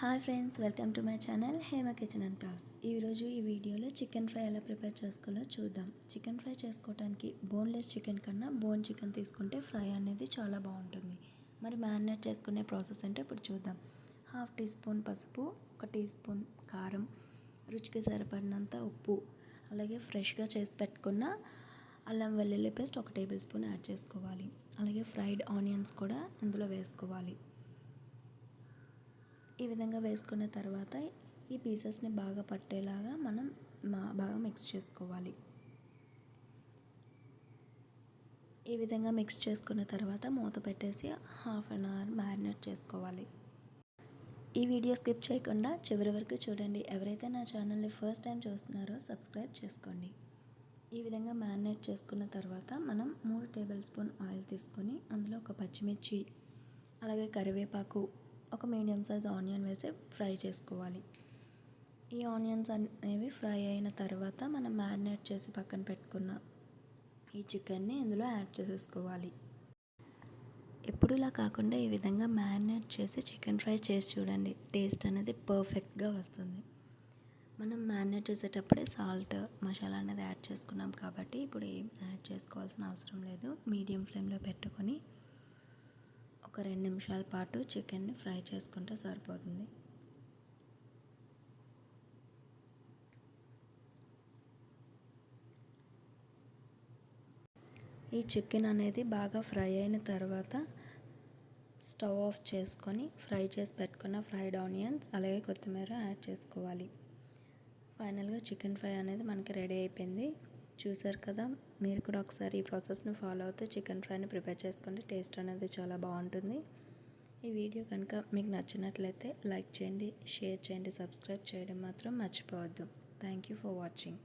Hi friends welcome to my channel Hema kitchen and crafts ఈరోజు ఈ వీడియోలో chicken fry ఎలా ప్రిపేర్ చేసుకోవాలో చూద్దాం. చికెన్ ఫ్రై చేసుకోవడానికి బోన్లెస్ చికెన్ కన్నా బోన్ చికెన్ తీసుకుంటే ఫ్రై అనేది చాలా బాగుంటుంది. మరి మ్యారినేట్ చేసుకునే ప్రాసెస్ అంటే ఇప్పుడు చూద్దాం. హాఫ్ టీ స్పూన్ పసుపు ఒక టీ స్పూన్ కారం రుచికి సరిపడినంత ఉప్పు అలాగే ఫ్రెష్గా చేసి పెట్టుకున్న అల్లం వెల్లుల్లి పేస్ట్ ఒక టేబుల్ స్పూన్ యాడ్ చేసుకోవాలి. అలాగే ఫ్రైడ్ ఆనియన్స్ కూడా ఇందులో వేసుకోవాలి. ఈ విధంగా వేసుకున్న తర్వాత ఈ పీసెస్ని బాగా పట్టేలాగా మనం మా బాగా మిక్స్ చేసుకోవాలి. ఈ విధంగా మిక్స్ చేసుకున్న తర్వాత మూత పెట్టేసి హాఫ్ అన్ అవర్ మ్యారినేట్ చేసుకోవాలి. ఈ వీడియో స్కిప్ చేయకుండా చివరి వరకు చూడండి. ఎవరైతే నా ఛానల్ని ఫస్ట్ టైం చూస్తున్నారో సబ్స్క్రైబ్ చేసుకోండి. ఈ విధంగా మ్యారినేట్ చేసుకున్న తర్వాత మనం మూడు టేబుల్ స్పూన్ ఆయిల్ తీసుకొని అందులో ఒక పచ్చిమిర్చి అలాగే కరివేపాకు ఒక మీడియం సైజ్ ఆనియన్ వేసి ఫ్రై చేసుకోవాలి. ఈ ఆనియన్స్ అనేవి ఫ్రై అయిన తర్వాత మనం మ్యారినేట్ చేసి పక్కన పెట్టుకున్న ఈ చికెన్ని ఇందులో యాడ్ చేసేసుకోవాలి. ఎప్పుడులా కాకుండా ఈ విధంగా మ్యారినేట్ చేసి చికెన్ ఫ్రై చేసి చూడండి. టేస్ట్ అనేది పర్ఫెక్ట్గా వస్తుంది. మనం మ్యారినేట్ చేసేటప్పుడే సాల్ట్ మసాలా అనేది యాడ్ చేసుకున్నాం కాబట్టి ఇప్పుడు ఏం యాడ్ చేసుకోవాల్సిన అవసరం లేదు. మీడియం ఫ్లేమ్లో పెట్టుకొని ఒక రెండు నిమిషాల పాటు చికెన్ని ఫ్రై చేసుకుంటే సరిపోతుంది. ఈ చికెన్ అనేది బాగా ఫ్రై అయిన తర్వాత స్టవ్ ఆఫ్ చేసుకొని ఫ్రై చేసి పెట్టుకున్న ఫ్రైడ్ ఆనియన్స్ అలాగే కొత్తిమీర యాడ్ చేసుకోవాలి. ఫైనల్గా చికెన్ ఫ్రై అనేది మనకి రెడీ అయిపోయింది. చూసారు కదా మీరు కూడా ఒకసారి ఈ ప్రాసెస్ను ఫాలో అవుతే చికెన్ ఫ్రైని ప్రిపేర్ చేసుకోండి. టేస్ట్ అనేది చాలా బాగుంటుంది. ఈ వీడియో కనుక మీకు నచ్చినట్లయితే లైక్ చేయండి షేర్ చేయండి సబ్స్క్రైబ్ చేయడం మాత్రం మర్చిపోవద్దు. Thank you for watching.